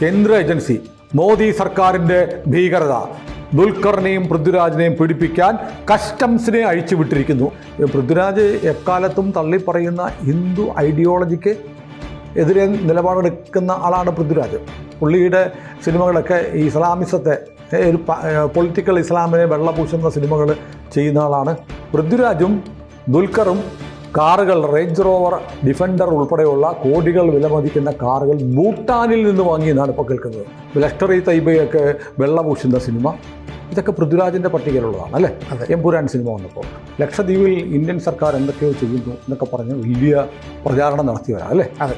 കേന്ദ്ര ഏജൻസി മോദി സർക്കാരിന്റെ ഭീകരത ദുൽഖറിനെയും പൃഥ്വിരാജിനെയും പീഡിപ്പിക്കാൻ കസ്റ്റംസിനെ അഴിച്ചുവിട്ടിരിക്കുന്നു. പൃഥ്വിരാജ് എക്കാലത്തും തള്ളിപ്പറയുന്ന ഹിന്ദു ഐഡിയോളജിക്ക് എതിരെ നിലപാടെടുക്കുന്ന ആളാണ് പൃഥ്വിരാജ്. പുള്ളിയുടെ സിനിമകളൊക്കെ ഈ ഇസ്ലാമിസത്തെ ഒരു പൊളിറ്റിക്കൽ ഇസ്ലാമിനെ വെള്ളപൂശുന്ന സിനിമകൾ ചെയ്യുന്ന ആളാണ് പൃഥ്വിരാജും ദുൽഖറും. കാറുകൾ റേഞ്ച് റോവർ ഡിഫൻഡർ ഉൾപ്പെടെയുള്ള കോടികൾ വിലമതിക്കുന്ന കാറുകൾ ഭൂട്ടാനിൽ നിന്ന് വാങ്ങിയെന്നാണ് ഇപ്പോൾ കേൾക്കുന്നത്. ലഷ്കറി തൈബയൊക്കെ വെള്ളപൂശുന്ന സിനിമ. ഇതൊക്കെ പൃഥ്വിരാജിന്റെ പട്ടികയിലുള്ളതാണ് അല്ലേ? എംപുരാൻ സിനിമ വന്നപ്പോൾ ലക്ഷദ്വീപിൽ ഇന്ത്യൻ സർക്കാർ എന്തൊക്കെയോ ചെയ്യുന്നു എന്നൊക്കെ പറഞ്ഞ് വലിയ പ്രചാരണം നടത്തി വരാം അല്ലേ? അതെ.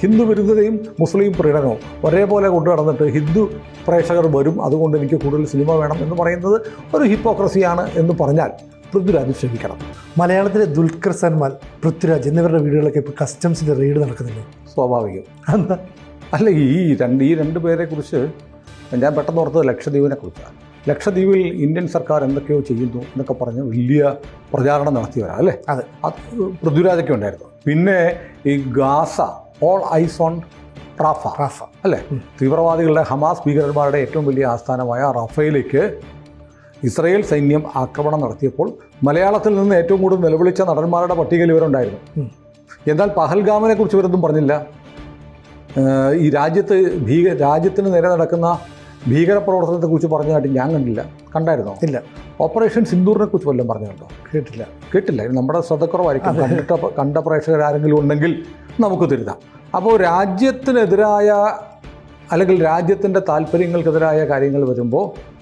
ഹിന്ദു വിരുദ്ധതയും മുസ്ലിം പ്രീണനവും ഒരേപോലെ കൊണ്ടു നടന്നിട്ട് ഹിന്ദു പ്രേക്ഷകർ വരും. അതുകൊണ്ട് എനിക്ക് കൂടുതൽ സിനിമ വേണം എന്ന് പറയുന്നത് ഒരു ഹിപ്പോക്രസിയാണ് എന്ന് പറഞ്ഞാൽ പൃഥ്വിരാജ് ക്ഷമിക്കണം. മലയാളത്തിലെ ദുൽഖർ സൽമാൻ പൃഥ്വിരാജ് എന്നിവരുടെ വീടുകളൊക്കെ ഇപ്പോൾ കസ്റ്റംസിന്റെ റെയ്ഡ് നടക്കുന്നില്ലേ സ്വാഭാവികം. എന്താ അല്ല ഈ രണ്ട് ഈ രണ്ട് പേരെ കുറിച്ച് ഞാൻ പെട്ടെന്ന് ഓർത്തത് ലക്ഷദ്വീപിനെ കുറിച്ചാണ്. ലക്ഷദ്വീപിൽ ഇന്ത്യൻ സർക്കാർ എന്തൊക്കെയോ ചെയ്യുന്നു എന്നൊക്കെ പറഞ്ഞ് വലിയ പ്രചാരണം നടത്തിയവരാണ് അല്ലേ? അതെ. അത് പൃഥ്വിരാജൊക്കെ ഉണ്ടായിരുന്നു. പിന്നെ ഈ Gaza all eyes on Rafah Rafah. അല്ലേ? തീവ്രവാദികളുടെ ഹമാസ് ഭീകരന്മാരുടെ ഏറ്റവും വലിയ ആസ്ഥാനമായ റഫയിലേക്ക് ഇസ്രയേൽ സൈന്യം ആക്രമണം നടത്തിയപ്പോൾ മലയാളത്തിൽ നിന്ന് ഏറ്റവും കൂടുതൽ നിലവിളിച്ച നടന്മാരുടെ പട്ടികയിൽ ഇവരുണ്ടായിരുന്നു. എന്നാൽ പഹൽഗാമിനെ കുറിച്ച് ഇവരൊന്നും പറഞ്ഞില്ല. ഈ രാജ്യത്ത് ഭീക രാജ്യത്തിന് നേരെ നടക്കുന്ന ഭീകരപ്രവർത്തനത്തെക്കുറിച്ച് പറഞ്ഞതായിട്ട് ഞാൻ കണ്ടില്ല. കണ്ടായിരുന്നോ? ഇല്ല. ഓപ്പറേഷൻ സിന്ദൂറിനെ കുറിച്ച് വല്ലതും പറഞ്ഞുണ്ടോ കേട്ടില്ല. കേട്ടില്ല. നമ്മുടെ ശ്രദ്ധക്കുറവായിരിക്കും. കണ്ടിട്ട കണ്ട പ്രേക്ഷകർ ആരെങ്കിലും ഉണ്ടെങ്കിൽ നമുക്ക് തിരുതാം അപ്പോൾ രാജ്യത്തിനെതിരായ അല്ലെങ്കിൽ രാജ്യത്തിന്റെ താല്പര്യങ്ങൾക്കെതിരായ കാര്യങ്ങൾ വരുമ്പോൾ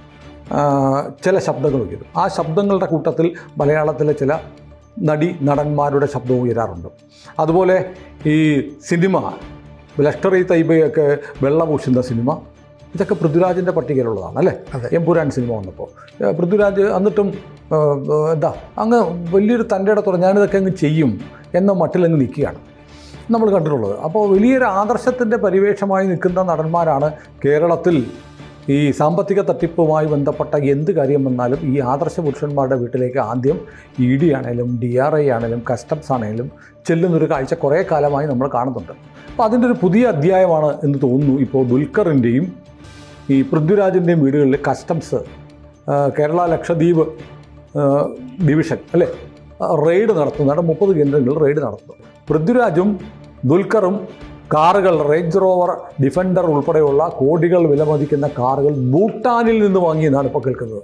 ചില ശബ്ദങ്ങൾ ഉയരും. ആ ശബ്ദങ്ങളുടെ കൂട്ടത്തിൽ മലയാളത്തിലെ ചില നടി നടന്മാരുടെ ശബ്ദവും ഉയരാറുണ്ട്. അതുപോലെ ഈ സിനിമ ലഷ്കർ ഇ തൈബയൊക്കെ വെള്ളപൂശുന്ന സിനിമ ഇതൊക്കെ പൃഥ്വിരാജിന്റെ പട്ടികയിലുള്ളതാണ് അല്ലേ. എംപുരാൻ സിനിമ വന്നപ്പോൾ. പൃഥ്വിരാജ് എന്നിട്ടും എന്താ അങ്ങ് വലിയൊരു തന്റെ ഇടത്തോടെ ഞാനിതൊക്കെ അങ്ങ് ചെയ്യും എന്ന മട്ടിലങ്ങ് നിൽക്കുകയാണ്. നമ്മൾ കണ്ടിട്ടുള്ളത്. അപ്പോൾ വലിയൊരു ആദർശത്തിന്റെ പരിവേഷമായി നിൽക്കുന്ന നടന്മാരാണ് കേരളത്തിൽ ഈ സാമ്പത്തിക തട്ടിപ്പുമായി ബന്ധപ്പെട്ട എന്ത് കാര്യം വന്നാലും ഈ ആദർശ പുരുഷന്മാരുടെ വീട്ടിലേക്ക് ആദ്യം ഇ ഡി ആണേലും ഡി ആർ ഐ ആണേലും കസ്റ്റംസ് ആണേലും ചെല്ലുന്നൊരു കാഴ്ച കുറേ കാലമായി നമ്മൾ കാണുന്നുണ്ട്. അപ്പോൾ അതിന്റെ ഒരു പുതിയ അധ്യായമാണ് എന്ന് തോന്നുന്നു ഇപ്പോൾ ദുൽഖറിന്റെയും ഈ പൃഥ്വിരാജിന്റെയും വീടുകളിൽ കസ്റ്റംസ് കേരള ലക്ഷദ്വീപ് ഡിവിഷൻ അല്ലേ? റെയ്ഡ് നടത്തുന്നതാണ് മുപ്പത് കേന്ദ്രങ്ങളിൽ റെയ്ഡ് നടത്തുന്നു. പൃഥ്വിരാജും ദുൽഖറും കാറുകൾ റേഞ്ച് റോവർ ഡിഫൻഡർ ഉൾപ്പെടെയുള്ള കോടികൾ വിലമതിക്കുന്ന കാറുകൾ ഭൂട്ടാനിൽ നിന്ന് വാങ്ങിയെന്നാണ് ഇപ്പോൾ കേൾക്കുന്നത്.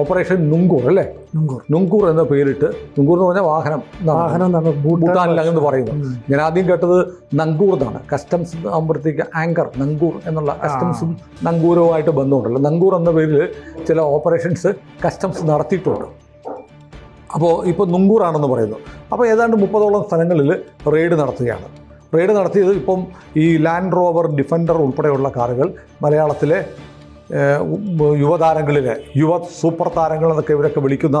ഓപ്പറേഷൻ നുങ്കൂർ അല്ലേ? നുങ്കൂർ. നുങ്കൂർ എന്ന പേരിട്ട് നുങ്കൂർ എന്ന് പറഞ്ഞാൽ വാഹനം വാഹനം ഭൂട്ടാനിൽ അങ്ങനെ പറയുന്നു. ഞാൻ ആദ്യം കേട്ടത് നങ്കൂർ എന്നാണ്. കസ്റ്റംസ് ആകുമ്പോഴത്തേക്ക് ആങ്കർ നങ്കൂർ എന്നുള്ള കസ്റ്റംസും നങ്കൂരുമായിട്ട് ബന്ധമുണ്ടല്ലോ. നങ്കൂർ എന്ന പേരിൽ ചില ഓപ്പറേഷൻസ് കസ്റ്റംസ് നടത്തിയിട്ടുണ്ട്. അപ്പോൾ ഇപ്പോൾ നുങ്കൂറാണെന്ന് പറയുന്നു. അപ്പോൾ ഏതാണ്ട് മുപ്പതോളം സ്ഥലങ്ങളിൽ റെയ്ഡ് നടത്തുകയാണ്. റെയ്ഡ് നടത്തിയത് ഇപ്പം ഈ ലാൻഡ് റോവർ ഡിഫൻഡർ ഉൾപ്പെടെയുള്ള കാറുകൾ മലയാളത്തിലെ യുവതാരങ്ങളിലെ യുവ സൂപ്പർ താരങ്ങൾ എന്നൊക്കെ ഇവരൊക്കെ വിളിക്കുന്ന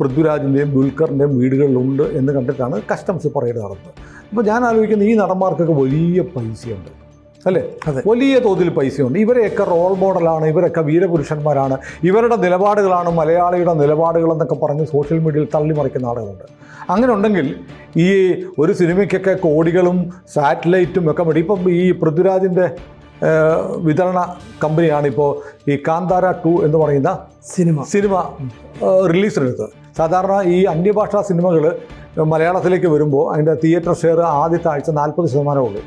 പൃഥ്വിരാജിന്റെയും ദുൽഖറിന്റെയും വീടുകളിലുണ്ട് എന്ന് കണ്ടിട്ടാണ് കസ്റ്റംസ് ഇപ്പോൾ റെയ്ഡ് നടത്തുന്നത്. അപ്പോൾ ഞാൻ ആലോചിക്കുന്ന ഈ നടന്മാർക്കൊക്കെ വലിയ പൈസയുണ്ട്. അല്ലേ? അതെ. വലിയ തോതിൽ പൈസയുണ്ട്. ഇവരെയൊക്കെ റോൾ മോഡലാണ് ഇവരൊക്കെ വീരപുരുഷന്മാരാണ്. ഇവരുടെ നിലപാടുകളാണ് മലയാളിയുടെ നിലപാടുകൾ എന്നൊക്കെ പറഞ്ഞ് സോഷ്യൽ മീഡിയയിൽ തള്ളിമറിക്കുന്ന ആളുകളുണ്ട്. അങ്ങനെ ഉണ്ടെങ്കിൽ ഈ ഒരു സിനിമയ്ക്കൊക്കെ കോടികളും സാറ്റലൈറ്റും ഒക്കെ വേണ്ടി ഇപ്പം ഈ പൃഥ്വിരാജിന്റെ വിതരണ കമ്പനിയാണിപ്പോൾ ഈ കാന്താര ടു എന്ന് പറയുന്ന സിനിമ. സിനിമ റിലീസിനെടുത്ത് സാധാരണ ഈ അന്യഭാഷാ സിനിമകൾ മലയാളത്തിലേക്ക് വരുമ്പോൾ അതിന്റെ തിയേറ്റർ ഷെയർ ആദ്യത്തെ ആഴ്ച നാൽപ്പത് ശതമാനമേ ഉള്ളൂ.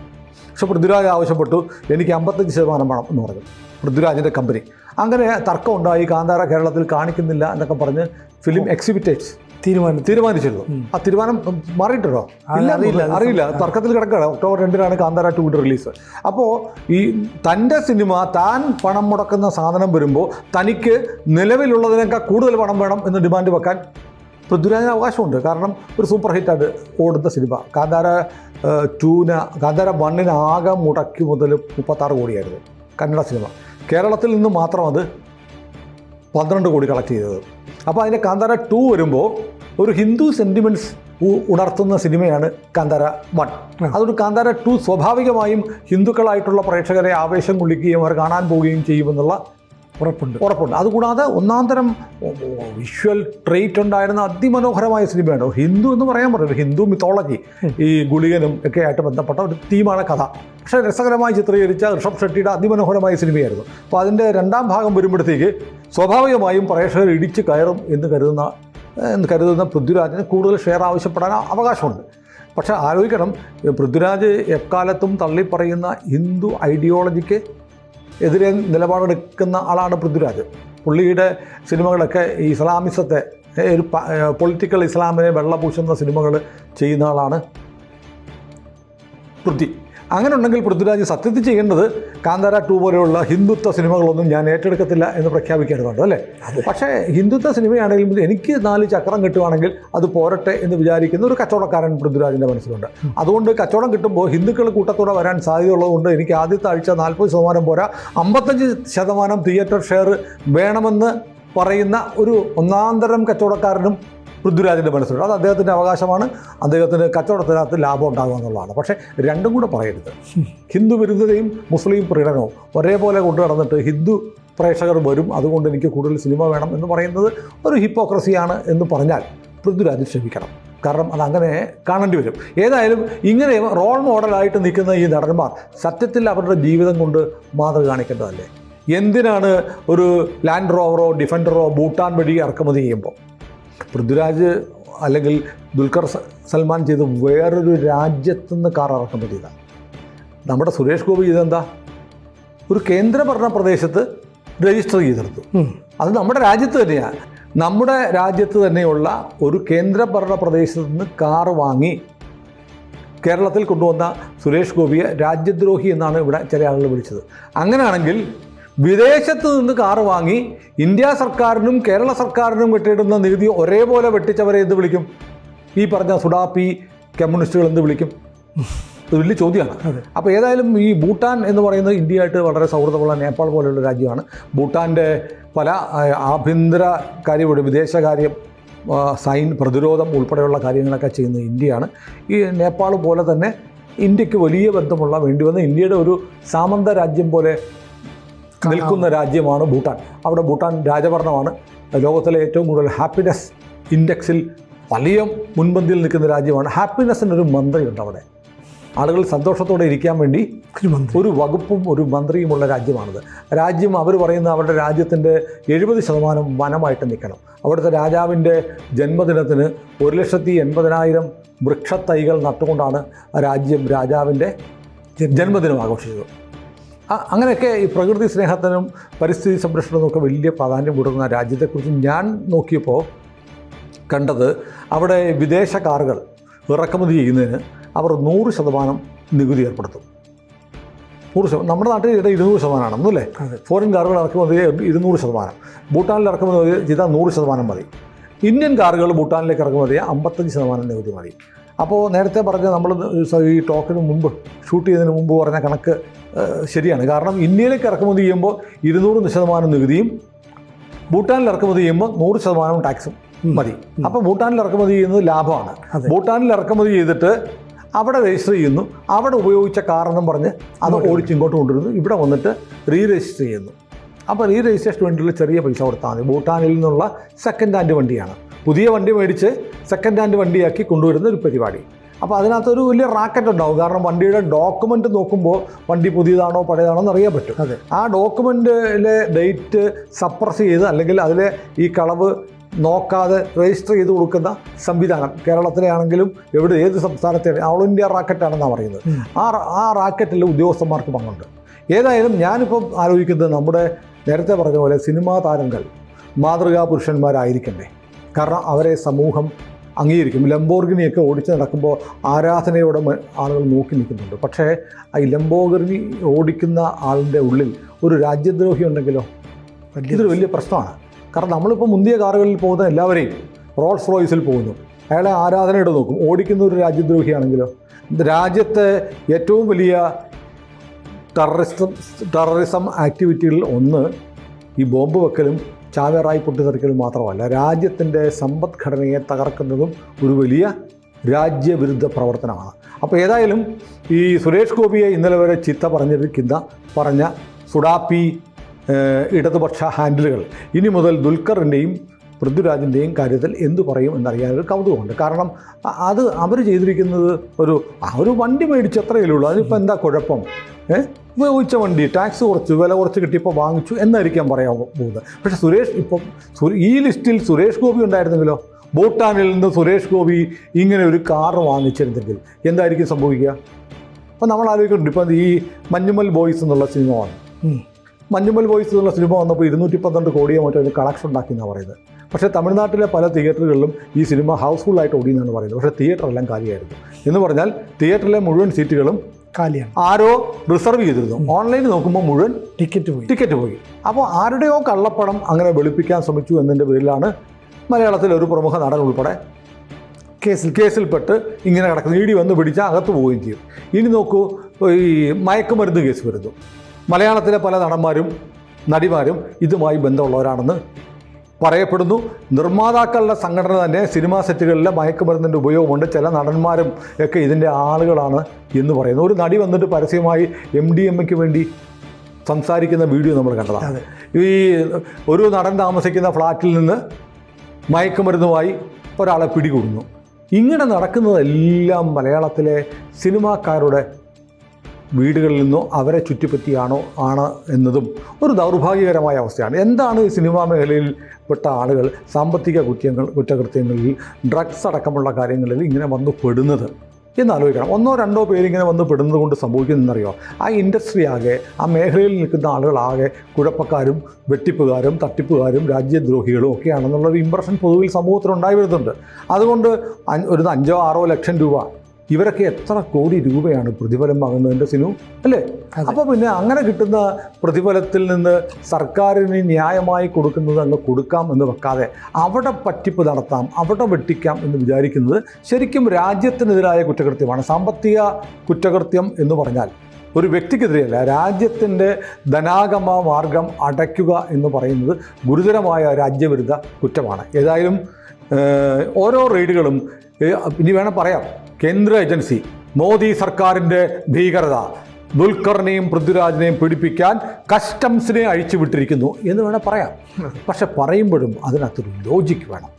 പക്ഷെ പൃഥ്വിരാജ് ആവശ്യപ്പെട്ടു. എനിക്ക് അമ്പത്തഞ്ച് ശതമാനം പണം എന്ന് പറഞ്ഞു. പൃഥ്വിരാജിന്റെ കമ്പനി അങ്ങനെ തർക്കം ഉണ്ടായി. കാന്താര കേരളത്തിൽ കാണിക്കുന്നില്ല എന്നൊക്കെ പറഞ്ഞ് ഫിലിം എക്സിബിറ്റേറ്റ്സ് തീരുമാനം തീരുമാനിച്ചിരുന്നു. ആ തീരുമാനം മാറിയിട്ടുണ്ടോ? ഇല്ല അറിയില്ല. അറിയില്ല. തർക്കത്തിൽ കിടക്കുകയാണ്. ഒക്ടോബർ രണ്ടിനാണ് കാന്താര ടൂയുടെ റിലീസ് അപ്പോൾ ഈ തന്റെ സിനിമ താൻ പണം മുടക്കുന്ന സാധനം വരുമ്പോൾ തനിക്ക് നിലവിലുള്ളതിനേക്കാൾ കൂടുതൽ പണം വേണം എന്ന് ഡിമാൻഡ് വെക്കാൻ പൃഥ്വിരാജിന് അവകാശമുണ്ട്. കാരണം ഒരു സൂപ്പർ ഹിറ്റായിട്ട് ഓടുന്ന സിനിമ. കാന്താര ടൂന കാന്താര വണ്ണിന് ആകെ മുടക്കി മുതൽ മുപ്പത്താറ് കോടിയായിരുന്നു കന്നഡ സിനിമ. കേരളത്തിൽ നിന്ന് മാത്രം അത് പന്ത്രണ്ട് കോടി കളക്ട് ചെയ്തത്. അപ്പോൾ അതിന്റെ കാന്താര ടു വരുമ്പോൾ ഒരു ഹിന്ദു സെന്റിമെന്റ്സ് ഉണർത്തുന്ന സിനിമയാണ് കാന്താര വൺ. അതുകൊണ്ട് കാന്താര ടു സ്വാഭാവികമായും ഹിന്ദുക്കളായിട്ടുള്ള പ്രേക്ഷകരെ ആവേശം കൊള്ളിക്കുകയും അവർ കാണാൻ പോവുകയും ചെയ്യുമെന്നുള്ള ഉറപ്പുണ്ട്. ഉറപ്പുണ്ട്. അതുകൂടാതെ ഒന്നാം തരം വിഷ്വൽ ട്രേറ്റ് ഉണ്ടായിരുന്ന അതിമനോഹരമായ സിനിമയാണ് ഹിന്ദു എന്ന് പറയാൻ പറ്റില്ല. ഹിന്ദു മിത്തോളജി ഈ ഗുളികനും ഒക്കെ ആയിട്ട് ബന്ധപ്പെട്ട ഒരു തീമാണ് കഥ. പക്ഷേ രസകരമായി ചിത്രീകരിച്ച ഋഷഭ് ഷെട്ടിയുടെ അതിമനോഹരമായ സിനിമയായിരുന്നു. അപ്പോൾ അതിന്റെ രണ്ടാം ഭാഗം വരുമ്പോഴത്തേക്ക് സ്വാഭാവികമായും പ്രേക്ഷകർ ഇടിച്ച് കയറും എന്ന് കരുതുന്ന എന്ന് കരുതുന്ന പൃഥ്വിരാജിന് കൂടുതൽ ഷെയർ ആവശ്യപ്പെടാൻ അവകാശമുണ്ട്. പക്ഷേ ആലോചിക്കണം പൃഥ്വിരാജ് എക്കാലത്തും തള്ളിപ്പറയുന്ന ഹിന്ദു ഐഡിയോളജിക്ക് എതിരെ നിലപാടെടുക്കുന്ന ആളാണ് പൃഥ്വിരാജ്. പുള്ളിയുടെ സിനിമകളൊക്കെ ഈ ഇസ്ലാമിസത്തെ ഒരു പൊളിറ്റിക്കൽ ഇസ്ലാമിനെ വെള്ളപൂശുന്ന സിനിമകൾ ചെയ്യുന്ന ആളാണ് പൃഥ്വി. അങ്ങനെ ഉണ്ടെങ്കിൽ പൃഥ്വിരാജ് സത്യത്തിൽ ചെയ്യേണ്ടത് കാന്താര ടു പോലെയുള്ള ഹിന്ദുത്വ സിനിമകളൊന്നും ഞാൻ ഏറ്റെടുക്കത്തില്ല എന്ന് പ്രഖ്യാപിക്കേണ്ടതുണ്ട് അല്ലേ? പക്ഷേ ഹിന്ദുത്വ സിനിമയാണെങ്കിലും എനിക്ക് നാല് ചക്രം കിട്ടുവാണെങ്കിൽ അത് പോരട്ടെ എന്ന് വിചാരിക്കുന്ന ഒരു കച്ചവടക്കാരൻ പൃഥ്വിരാജിന്റെ മനസ്സിലുണ്ട്. അതുകൊണ്ട് കച്ചവടം കിട്ടുമ്പോൾ ഹിന്ദുക്കൾ കൂട്ടത്തോടെ വരാൻ സാധ്യതയുള്ളതുകൊണ്ട് എനിക്ക് ആദ്യത്തെ ആഴ്ച നാൽപ്പത് ശതമാനം പോരാ. അമ്പത്തഞ്ച് ശതമാനം തിയേറ്റർ ഷെയർ വേണമെന്ന് പറയുന്ന ഒരു ഒന്നാന്തരം കച്ചവടക്കാരനും പൃഥ്വിരാജിന്റെ മനസ്സിലുണ്ട്. അത് അദ്ദേഹത്തിന്റെ അവകാശമാണ്. അദ്ദേഹത്തിന് കച്ചവടത്തിനകത്ത് ലാഭം ഉണ്ടാകുക എന്നുള്ളതാണ്. പക്ഷേ രണ്ടും കൂടെ പറയരുത്. ഹിന്ദു വിരുദ്ധതയും മുസ്ലിം പ്രീണനവും ഒരേപോലെ കൊണ്ടു നടന്നിട്ട് ഹിന്ദു പ്രേക്ഷകർ വരും. അതുകൊണ്ട് എനിക്ക് കൂടുതൽ സിനിമ വേണം എന്ന് പറയുന്നത് ഒരു ഹിപ്പോക്രസിയാണ് എന്ന് പറഞ്ഞാൽ പൃഥ്വിരാജ് ക്ഷമിക്കണം. കാരണം അതങ്ങനെ കാണേണ്ടി വരും. ഏതായാലും ഇങ്ങനെ റോൾ മോഡലായിട്ട് നിൽക്കുന്ന ഈ നടന്മാർ സത്യത്തിൽ അവരുടെ ജീവിതം കൊണ്ട് മാതൃക കാണിക്കേണ്ടതല്ലേ? എന്തിനാണ് ഒരു ലാൻഡ് റോവറോ ഡിഫൻഡറോ ഭൂട്ടാൻ വഴി ഇറക്കുമതി ചെയ്യുമ്പോൾ? പൃഥ്വിരാജ് അല്ലെങ്കിൽ ദുൽഖർ സൽമാൻ ചെയ്ത് വേറൊരു രാജ്യത്തു നിന്ന് കാർ ഇറക്കുമതി നമ്മുടെ സുരേഷ് ഗോപി ചെയ്തെന്താ? ഒരു കേന്ദ്രഭരണ പ്രദേശത്ത് രജിസ്റ്റർ ചെയ്തെടുത്തു. അത് നമ്മുടെ രാജ്യത്ത് തന്നെയാണ് നമ്മുടെ രാജ്യത്ത് തന്നെയുള്ള ഒരു കേന്ദ്രഭരണ പ്രദേശത്ത് നിന്ന് കാർ വാങ്ങി കേരളത്തിൽ കൊണ്ടുവന്ന സുരേഷ് ഗോപിയെ രാജ്യദ്രോഹി എന്നാണ് ഇവിടെ ചില ആളുകൾ വിളിച്ചത്. അങ്ങനെയാണെങ്കിൽ വിദേശത്ത് നിന്ന് കാറ് വാങ്ങി ഇന്ത്യ സർക്കാരിനും കേരള സർക്കാരിനും വെട്ടിയിടുന്ന നികുതി ഒരേപോലെ വെട്ടിച്ചവരെ എന്ത് വിളിക്കും? ഈ പറഞ്ഞ സുഡാപ്പി കമ്മ്യൂണിസ്റ്റുകൾ എന്ത് വിളിക്കും? ഇത് വലിയ ചോദ്യമാണ്. അപ്പോൾ ഏതായാലും ഈ ഭൂട്ടാൻ എന്ന് പറയുന്നത് ഇന്ത്യയായിട്ട് വളരെ സൗഹൃദമുള്ള നേപ്പാൾ പോലെയുള്ള രാജ്യമാണ്. ഭൂട്ടാന്റെ പല ആഭ്യന്തര കാര്യം വിദേശകാര്യം സൈൻ പ്രതിരോധം ഉൾപ്പെടെയുള്ള കാര്യങ്ങളൊക്കെ ചെയ്യുന്നത് ഇന്ത്യയാണ്. ഈ നേപ്പാൾ പോലെ തന്നെ ഇന്ത്യയ്ക്ക് വലിയ ബന്ധമുള്ള വേണ്ടി വന്ന ഇന്ത്യയുടെ ഒരു സാമന്ത രാജ്യം പോലെ നിൽക്കുന്ന രാജ്യമാണ് ഭൂട്ടാൻ. അവിടെ ഭൂട്ടാൻ രാജഭരണമാണ്. ലോകത്തിലെ ഏറ്റവും കൂടുതൽ ഹാപ്പിനെസ് ഇൻഡെക്സിൽ വലിയ മുൻപന്തിയിൽ നിൽക്കുന്ന രാജ്യമാണ്. ഹാപ്പിനെസ്സിനൊരു മന്ത്രിയുണ്ട് അവിടെ. ആളുകൾ സന്തോഷത്തോടെ ഇരിക്കാൻ വേണ്ടി ഒരു വകുപ്പും ഒരു മന്ത്രിയുമുള്ള രാജ്യമാണത്. രാജ്യം അവർ പറയുന്ന അവരുടെ രാജ്യത്തിന്റെ എഴുപത് ശതമാനം വനമായിട്ട് നിൽക്കണം. അവിടുത്തെ രാജാവിന്റെ ജന്മദിനത്തിന് ഒരു ലക്ഷത്തി എൺപതിനായിരം വൃക്ഷത്തൈകൾ നട്ടുകൊണ്ടാണ് ആ രാജ്യം രാജാവിന്റെ ജന്മദിനം ആഘോഷിച്ചത്. അങ്ങനെയൊക്കെ ഈ പ്രകൃതി സ്നേഹത്തിനും പരിസ്ഥിതി സംരക്ഷണത്തിനും ഒക്കെ വലിയ പ്രാധാന്യം കൊടുക്കുന്ന രാജ്യത്തെക്കുറിച്ച് ഞാൻ നോക്കിയപ്പോൾ കണ്ടത് അവിടെ വിദേശ കാറുകൾ ഇറക്കുമതി ചെയ്യുന്നതിന് അവർ നൂറ് ശതമാനം നികുതി ഏർപ്പെടുത്തും. നൂറ് ശതമാനം നമ്മുടെ നാട്ടിൽ ഇവിടെ ഇരുന്നൂറ് ശതമാനമാണ് അല്ലേ ഫോറിൻ കാറുകൾ ഇറക്കുമതി ഇരുന്നൂറ് ശതമാനം. ഭൂട്ടാനിൽ ഇറക്കുമതി ചെയ്താൽ നൂറ് ശതമാനം മതി. ഇന്ത്യൻ കാറുകൾ ഭൂട്ടാനിലേക്ക് ഇറക്കുമതി അമ്പത്തഞ്ച് ശതമാനം നികുതി മതി. അപ്പോൾ നേരത്തെ പറഞ്ഞ നമ്മൾ ഈ ടോക്കിന് മുമ്പ് ഷൂട്ട് ചെയ്തതിന് മുമ്പ് പറഞ്ഞ കണക്ക് ശരിയാണ്. കാരണം ഇന്ത്യയിലേക്ക് ഇറക്കുമതി ചെയ്യുമ്പോൾ ഇരുന്നൂറ് ശതമാനം നികുതിയും ഭൂട്ടാനിൽ ഇറക്കുമതി ചെയ്യുമ്പോൾ നൂറ് ശതമാനം ടാക്സും മതി. അപ്പോൾ ഭൂട്ടാനിൽ ഇറക്കുമതി ചെയ്യുന്നത് ലാഭമാണ്. ഭൂട്ടാനിൽ ഇറക്കുമതി ചെയ്തിട്ട് അവിടെ രജിസ്റ്റർ ചെയ്യുന്നു. അവിടെ ഉപയോഗിച്ച കാറെന്നും പറഞ്ഞ് അത് ഓടിച്ച് ഇങ്ങോട്ട് കൊണ്ടുവരുന്നു. ഇവിടെ വന്നിട്ട് റീ രജിസ്റ്റർ ചെയ്യുന്നു. അപ്പോൾ റീ രജിസ്ട്രേഷൻ വേണ്ടിയുള്ള ചെറിയ പൈസ കൊടുത്താൽ മതി. ഭൂട്ടാനിൽ നിന്നുള്ള സെക്കൻഡ് ഹാൻഡ് വണ്ടിയാണ്. പുതിയ വണ്ടി മേടിച്ച് സെക്കൻഡ് ഹാൻഡ് വണ്ടിയാക്കി കൊണ്ടുവരുന്ന ഒരു പരിപാടി. അപ്പോൾ അതിനകത്തൊരു വലിയ റാക്കറ്റ് ഉണ്ടാവും. കാരണം വണ്ടിയുടെ ഡോക്യുമെന്റ് നോക്കുമ്പോൾ വണ്ടി പുതിയതാണോ പഴയതാണോ എന്ന് അറിയാൻ പറ്റും. അതെ. ആ ഡോക്യുമെന്റിലെ ഡേറ്റ് സപ്രസ് ചെയ്ത് അല്ലെങ്കിൽ അതിലെ ഈ കളവ് നോക്കാതെ രജിസ്റ്റർ ചെയ്ത് കൊടുക്കുന്ന സംവിധാനം കേരളത്തിലെ ആണെങ്കിലും എവിടെ ഏത് സംസ്ഥാനത്തെ ഓൾ ഇന്ത്യ റാക്കറ്റാണെന്നാണ് പറയുന്നത്. ആ ആ റാക്കറ്റിൽ ഉദ്യോഗസ്ഥന്മാർക്ക് പങ്കുണ്ട്. ഏതായാലും ഞാനിപ്പം ആലോചിക്കുന്നത് നമ്മുടെ നേരത്തെ പറഞ്ഞ പോലെ സിനിമാ താരങ്ങൾ മാതൃകാ പുരുഷന്മാരായിരിക്കണ്ടേ? കാരണം അവരെ സമൂഹം അംഗീകരിക്കും. ലംബോർഗിനിയൊക്കെ ഓടിച്ച് നടക്കുമ്പോൾ ആരാധനയോടെ ആളുകൾ നോക്കി നിൽക്കുന്നുണ്ട്. പക്ഷേ ഈ ലംബോർഗിനി ഓടിക്കുന്ന ആളിന്റെ ഉള്ളിൽ ഒരു രാജ്യദ്രോഹി ഉണ്ടെങ്കിലോ? ഇതൊരു വലിയ പ്രശ്നമാണ്. കാരണം നമ്മളിപ്പോൾ മുന്തിയ കാറുകളിൽ പോകുന്ന എല്ലാവരെയും റോൾസ് റോയ്സിൽ പോകുന്നു. അയാളെ ആരാധനയോടെ നോക്കും. ഓടിക്കുന്ന ഒരു രാജ്യദ്രോഹിയാണെങ്കിലോ? രാജ്യത്തെ ഏറ്റവും വലിയ ടെററിസം ടെററിസം ആക്ടിവിറ്റികളിൽ ഒന്ന് ഈ ബോംബ് വെക്കലും ചാവേറായി പൊട്ടിത്തെറിക്കൽ മാത്രമല്ല രാജ്യത്തിന്റെ സമ്പദ്ഘടനയെ തകർക്കുന്നതും ഒരു വലിയ രാജ്യവിരുദ്ധ പ്രവർത്തനമാണ്. അപ്പോൾ ഏതായാലും ഈ സുരേഷ് ഗോപിയെ ഇന്നലെ വരെ ചിത്ത പറഞ്ഞിരിക്കുന്ന പറഞ്ഞ സുഡാപ്പി ഇടതുപക്ഷ ഹാൻഡിലുകൾ. ഇനി മുതൽ ദുൽഖറിന്റെയും പൃഥ്വിരാജിന്റെയും കാര്യത്തിൽ എന്തു പറയും എന്നറിയാനൊരു കൗതുകമുണ്ട്. കാരണം അത് അവർ ചെയ്തിരിക്കുന്നത് ഒരു ആ ഒരു വണ്ടി മേടിച്ച് ഉള്ളൂ. അതിനിപ്പോൾ എന്താ കുഴപ്പം? ഏഹ് ഉപയോഗിച്ച വണ്ടി ടാക്സ് കുറച്ച് വില കുറച്ച് കിട്ടിയപ്പോൾ വാങ്ങിച്ചു എന്നായിരിക്കാം പറയാൻ പോകുന്നത്. പക്ഷേ സുരേഷ് ഇപ്പം ഈ ലിസ്റ്റിൽ സുരേഷ് ഗോപി ഉണ്ടായിരുന്നെങ്കിലോ? ബോട്ടാനിൽ നിന്ന് സുരേഷ് ഗോപി ഇങ്ങനെ ഒരു കാർ വാങ്ങിച്ചിരുന്നെങ്കിൽ എന്തായിരിക്കും സംഭവിക്കുക? അപ്പോൾ നമ്മൾ ആലോചിക്കുന്നുണ്ട്. ഇപ്പം ഈ മഞ്ഞുമൽ ബോയ്സ് എന്നുള്ള സിനിമ വന്നു. മഞ്ഞുമൽ ബോയ്സ് എന്നുള്ള സിനിമ വന്നപ്പോൾ ഇരുന്നൂറ്റി പന്ത്രണ്ട് കോടിയോ മറ്റോ ഒരു കളക്ഷൻ ഉണ്ടാക്കി എന്നാണ് പറയുന്നത്. പക്ഷേ തമിഴ്നാട്ടിലെ പല തിയേറ്ററുകളിലും ഈ സിനിമ ഹൗസ്ഫുള്ളായിട്ട് ഓടിയെന്നാണ് പറയുന്നത്. പക്ഷേ തിയേറ്ററെല്ലാം കാലിയായിരുന്നു. എന്ന് പറഞ്ഞാൽ തിയേറ്ററിലെ മുഴുവൻ സീറ്റുകളും കാലിയാണ്. ആരോ റിസർവ് ചെയ്തിരുന്നു. ഓൺലൈനിൽ നോക്കുമ്പോൾ മുഴുവൻ ടിക്കറ്റ് പോയി. ടിക്കറ്റ് പോയി. അപ്പോൾ ആരുടെയോ കള്ളപ്പണം അങ്ങനെ വെളുപ്പിക്കാൻ ശ്രമിച്ചു എന്നതിന്റെ പേരിലാണ് മലയാളത്തിലെ ഒരു പ്രമുഖ നടൻ ഉൾപ്പെടെ കേസിൽ കേസിൽപ്പെട്ട് ഇങ്ങനെ കിടക്കുന്നു ഇടി വന്ന് പിടിച്ചാൽ അകത്ത് പോവുകയും ചെയ്യും ഇനി നോക്കൂ ഈ മയക്കുമരുന്ന് കേസ് വരുന്നു. മലയാളത്തിലെ പല നടന്മാരും നടിമാരും ഇതുമായി ബന്ധമുള്ളവരാണെന്ന് പറയപ്പെടുന്നു. നിർമ്മാതാക്കളുടെ സംഘടന തന്നെ സിനിമാ സെറ്റുകളിലെ മയക്കുമരുന്നിന്റെ ഉപയോഗമുണ്ട്. ചില നടന്മാരും ഒക്കെ ഇതിന്റെ ആളുകളാണ് എന്ന് പറയുന്നു. ഒരു നടി വന്നിട്ട് പരസ്യമായി എം ഡി എം എക്ക് വേണ്ടി സംസാരിക്കുന്ന വീഡിയോ നമ്മൾ കണ്ടതാണ്. ഈ ഒരു നടൻ താമസിക്കുന്ന ഫ്ലാറ്റിൽ നിന്ന് മയക്കുമരുന്നുമായി ഒരാളെ പിടികൂടുന്നു. ഇങ്ങനെ നടക്കുന്നതെല്ലാം മലയാളത്തിലെ സിനിമാക്കാരുടെ വീടുകളിൽ നിന്നോ അവരെ ചുറ്റിപ്പറ്റിയാണോ ആണ് എന്നതും ഒരു ദൗർഭാഗ്യകരമായ അവസ്ഥയാണ്. എന്താണ് ഈ സിനിമാ മേഖലയിൽ പെട്ട ആളുകൾ സാമ്പത്തിക കുറ്റങ്ങൾ കുറ്റകൃത്യങ്ങളിൽ ഡ്രഗ്സ് അടക്കമുള്ള കാര്യങ്ങളിൽ ഇങ്ങനെ വന്നു പെടുന്നത്? എന്നാലോചിക്കണം ഒന്നോ രണ്ടോ പേരിങ്ങനെ വന്ന് പെടുന്നത് കൊണ്ട് സംഭവിക്കുന്നതെന്നറിയോ ആ ഇൻഡസ്ട്രി ആകെ ആ മേഖലയിൽ നിൽക്കുന്ന ആളുകളാകെ കുഴപ്പക്കാരും വെട്ടിപ്പുകാരും തട്ടിപ്പുകാരും രാജ്യദ്രോഹികളും ഒക്കെയാണെന്നുള്ളൊരു ഇമ്പ്രഷൻ പൊതുവിൽ സമൂഹത്തിൽ ഉണ്ടായി വരുന്നുണ്ട്. അതുകൊണ്ട് ഒരു അഞ്ചോ ആറോ ലക്ഷം രൂപ ഇവരൊക്കെ എത്ര കോടി രൂപയാണ് പ്രതിഫലം വാങ്ങുന്നതിന്റെ സിനു? അല്ലേ? അപ്പോൾ പിന്നെ അങ്ങനെ കിട്ടുന്ന പ്രതിഫലത്തിൽ നിന്ന് സർക്കാരിന് ന്യായമായി കൊടുക്കുന്നത് അങ്ങ് കൊടുക്കാം എന്ന് വെക്കാതെ അവിടെ പറ്റിപ്പ് നടത്താം അവിടെ വെട്ടിക്കാം എന്ന് വിചാരിക്കുന്നത് ശരിക്കും രാജ്യത്തിനെതിരായ കുറ്റകൃത്യമാണ്. സാമ്പത്തിക കുറ്റകൃത്യം എന്ന് പറഞ്ഞാൽ ഒരു വ്യക്തിക്കെതിരെയല്ല രാജ്യത്തിന്റെ ധനാഗമ മാർഗം അടയ്ക്കുക എന്ന് പറയുന്നത് ഗുരുതരമായ രാജ്യവിരുദ്ധ കുറ്റമാണ്. ഏതായാലും ഓരോ റെയ്ഡുകളും ഇനി വേണം പറയാം. കേന്ദ്ര ഏജൻസി മോദി സർക്കാരിന്റെ ഭീകരത ദുൽഖറിനെയും പൃഥ്വിരാജിനെയും പിടിപ്പിക്കാൻ കസ്റ്റംസിനെ അഴിച്ചുവിട്ടിരിക്കുന്നു എന്ന് വേണേൽ പറയാം. പക്ഷെ പറയുമ്പോഴും അതിനകത്തൊരു ലോജിക്ക് വേണം.